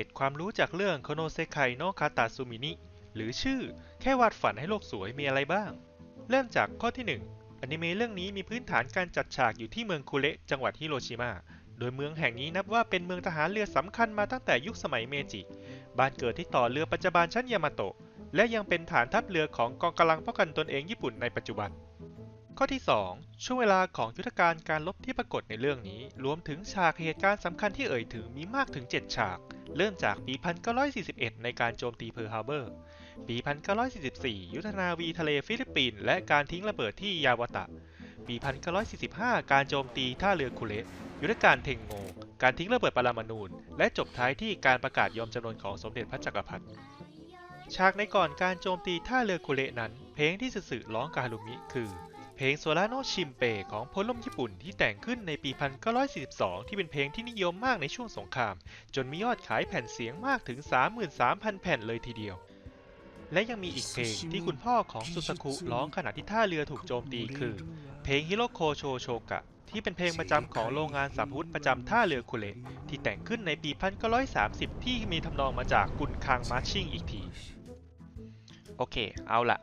ก็บความรู้จากเรื่องโคโนเซไคโนคาตาซูมินิ หรือชื่อแค่วาดฝันให้โลกสวยมีอะไรบ้าง เริ่มจากข้อที่ 1อนิเมะเรื่องนี้มีพื้นฐานการจัดฉากอยู่ที่เมืองคุเระจังหวัดฮิโรชิมา โดยเมืองแห่งนี้นับว่าเป็นเมืองทหารเรือสำคัญมาตั้งแต่ยุคสมัยเมจิ บ้านเกิดที่ต่อเรือปัจจุบันชั้นยามาโตะ และยังเป็นฐานทัพเรือของกองกำลังป้องกันตนเองญี่ปุ่นในปัจจุบัน ข้อที่ 2 ช่วงเวลาของยุทธการการลบที่ปรากฏในเรื่องนี้ รวมถึงฉากเหตุการณ์สำคัญที่เอ่ยถึงมีมากถึง 7 ฉาก เริ่มจากปี 1941 ในการโจมตีเพิร์ฮาร์เบอร์ ปี 1944 ยุทธนาวีทะเลฟิลิปปินส์และการทิ้งระเบิดที่ยาวตะ ปี 1945 การโจมตีท่าเรือคุเระยุทธการเทงโง การทิ้งระเบิดปรมาณูน และจบท้ายที่การประกาศยอมจำนนของสมเด็จพระจักรพรรดิฉากในก่อนการโจมตีท่าเรือคุเระนั้น เพลงที่สื่อร้องกับฮารุมิคือ เพลงโซลาโนชิมเปของพลล่มญี่ปุ่นที่แต่งขึ้นในปี 1942 ที่เป็นเพลงที่นิยมมากในช่วงสงคราม จนมียอดขายแผ่นเสียงมากถึง 33,000 แผ่นเลยทีเดียว และยังมีอีกเพลงที่คุณพ่อของสุสกุร้องขณะที่ท่าเรือถูกโจมตีคือ เพลงฮิโรโคโชโชกะที่เป็นเพลงประจำของโรงงานสามพุทธประจำท่าเรือคุเระที่แต่งขึ้นในปี 1930 ที่มีทำนองมาจากกุนคางมาร์ชิ่งอีกที โอเค เอาละ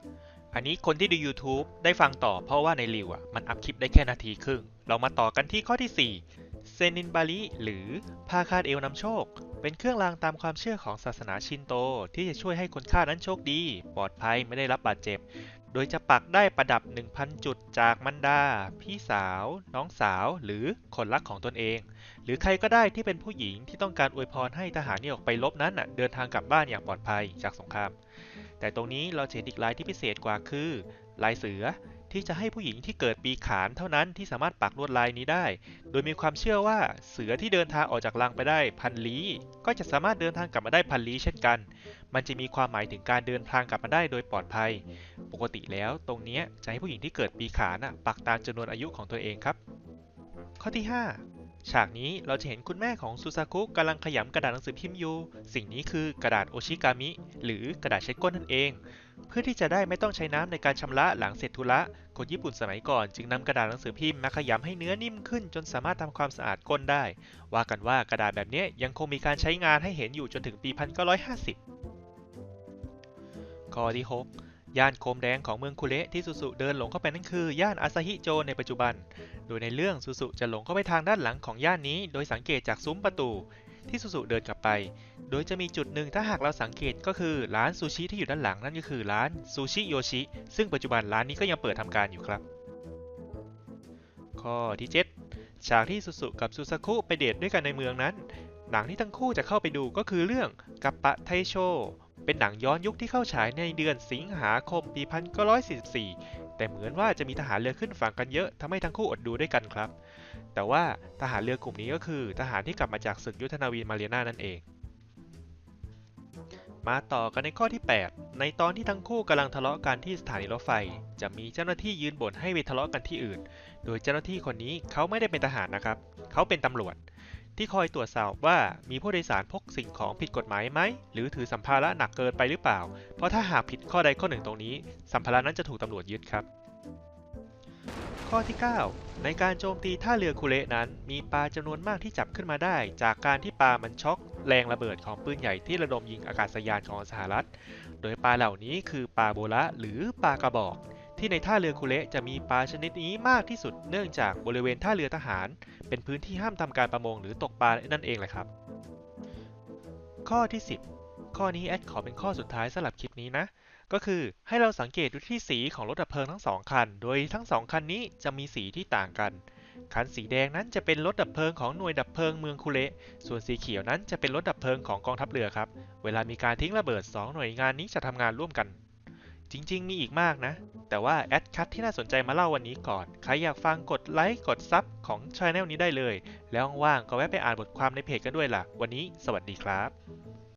อันนี้คนที่ดู YouTube ได้ฟังต่อเพราะว่าในรีวอะมันอัพคลิปได้แค่นาทีครึ่ง เรามาต่อกันที่ข้อที่ 4 เซนินบาริหรือผ้าคาดเอวนำโชค เป็นเครื่องรางตามความเชื่อของศาสนาชินโต ที่จะช่วยให้คนฆ่านั้นโชคดี ปลอดภัยไม่ได้รับบาดเจ็บ โดยจะปักได้ประดับ 1,000 จุดจากมันดา พี่สาว น้องสาว หรือคนรักของตนเอง หรือใครก็ได้ที่เป็นผู้หญิงที่ต้องการอวยพรให้ทหารที่ออกไปรบนั้นเดินทางกลับบ้านอย่างปลอดภัยจากสงคราม แต่ตรงนี้เราเห็นอีกลายที่พิเศษกว่าคือ ลายเสือที่จะให้ผู้หญิงที่เกิดปีขานเท่านั้นที่สามารถปักลวดลายนี้ได้ โดยมีความเชื่อว่าเสือที่เดินทางออกจากรังไปได้พันลี้ ก็จะสามารถเดินทางกลับมาได้พันลี้เช่นกัน มันจะมีความหมายถึงการเดินทางกลับมาได้โดยปลอดภัย ปกติแล้วตรงนี้จะให้ผู้หญิงที่เกิดปีขานปักตามจำนวนอายุของตัวเองครับ ข้อที่ 5 ฉากนี้เราจะเห็นคุณแม่ของซูซากุกำลังขยำกระดาษหนังสือพิมพ์อยู่ สิ่งนี้คือกระดาษโอชิกามิ หรือกระดาษเช็ดก้นนั่นเอง เพื่อที่จะได้ไม่ต้องใช้น้ำในการชำระหลังเสร็จธุระ คนญี่ปุ่นสมัยก่อนจึงนำกระดาษหนังสือพิมพ์มาขยำให้เนื้อนิ่มขึ้น จนสามารถทำความสะอาดก้นได้ ว่ากันว่ากระดาษแบบนี้ยังคงมีการใช้งานให้เห็นอยู่จนถึงปี 1950 ข้อที่ 6ย่านโคมแดงของเมืองคุเระที่ซูซุเดินหลงเข้าไปนั่นคือย่านอาซาฮิโจในปัจจุบัน โดยในเรื่องซูซุจะหลงเข้าไปทางด้านหลังของย่านนี้ โดยสังเกตจากซุ้มประตู ที่ซูซุเดินกลับไป โดยจะมีจุดหนึ่งถ้าหากเราสังเกตก็คือร้านซูชิที่อยู่ด้านหลังนั่นก็คือร้านซูชิโยชิ ซึ่งปัจจุบันร้านนี้ก็ยังเปิดทำการอยู่ครับ ข้อที่ 7 ฉากที่ซูซุกับซูซากุไปเดทด้วยกันในเมืองนั้น หนังที่ทั้งคู่จะเข้าไปดูก็คือเรื่องกัปปะไทโชเป็นหนังย้อนยุคที่เข้าฉายในเดือนสิงหาคมปี 1944 แต่เหมือนว่าจะมีทหารเรือขึ้นฝั่งกันเยอะทำให้ทั้งคู่อดดูด้วยกันครับ แต่ว่าทหารเรือกลุ่มนี้ก็คือ ทหารที่กลับมาจากศึกยุทธนาวีมาเรียนานั่นเอง มาต่อกันในข้อที่ 8 ในตอนที่ทั้งคู่กำลังทะเลาะกันที่สถานีรถไฟ จะมีเจ้าหน้าที่ยืนบ่นให้ไปทะเลาะกันที่อื่น โดยเจ้าหน้าที่คนนี้เขาไม่ได้เป็นทหารนะครับ เขาเป็นตำรวจ ที่คอยตรวจสอบว่ามีผู้โดยสารพกสิ่งของผิดกฎหมายไหม หรือถือสัมภาระหนักเกินไปหรือเปล่า เพราะถ้าหากผิดข้อใดข้อหนึ่งตรงนี้ สัมภาระนั้นจะถูกตำรวจยึดครับ ข้อที่ 9 ในการโจมตีท่าเรือคุเระนั้น มีปลาจำนวนมากที่จับขึ้นมาได้ จากการที่ปลามันช็อกแรงระเบิดของปืนใหญ่ที่ระดมยิงอากาศยานของสหรัฐ โดยปลาเหล่านี้คือปลาโบละหรือปลากระบอก ที่ในท่าเรือคุเระจะมีปลาชนิดนี้มากที่สุดเนื่องจากบริเวณท่าเรือทหาร เป็นพื้นที่ห้ามทำการประมงหรือตกปลานั่นเองแหละครับ ข้อที่ 10 ข้อนี้แอดขอเป็นข้อสุดท้ายสำหรับคลิปนี้นะ ก็คือให้เราสังเกตดูที่สีของรถดับเพลิงทั้งสองคัน โดยทั้งสองคันนี้จะมีสีที่ต่างกัน คันสีแดงนั้นจะเป็นรถดับเพลิงของหน่วยดับเพลิงเมืองคุเระส่วนสีเขียวนั้นจะเป็นรถดับเพลิงของกองทัพเรือครับ เวลามีการทิ้งระเบิด 2 หน่วยงานนี้จะทำงานร่วมกัน จริงๆ มีอีกมากนะ แต่ว่าแอดคัทที่น่าสนใจมาเล่าวันนี้ก่อน ใครอยากฟังกดไลค์ กดซับของช anel นี้ได้เลย แล้วว่างๆก็แวะไปอ่านบทความในเพจกันด้วยล่ะ วันนี้สวัสดีครับ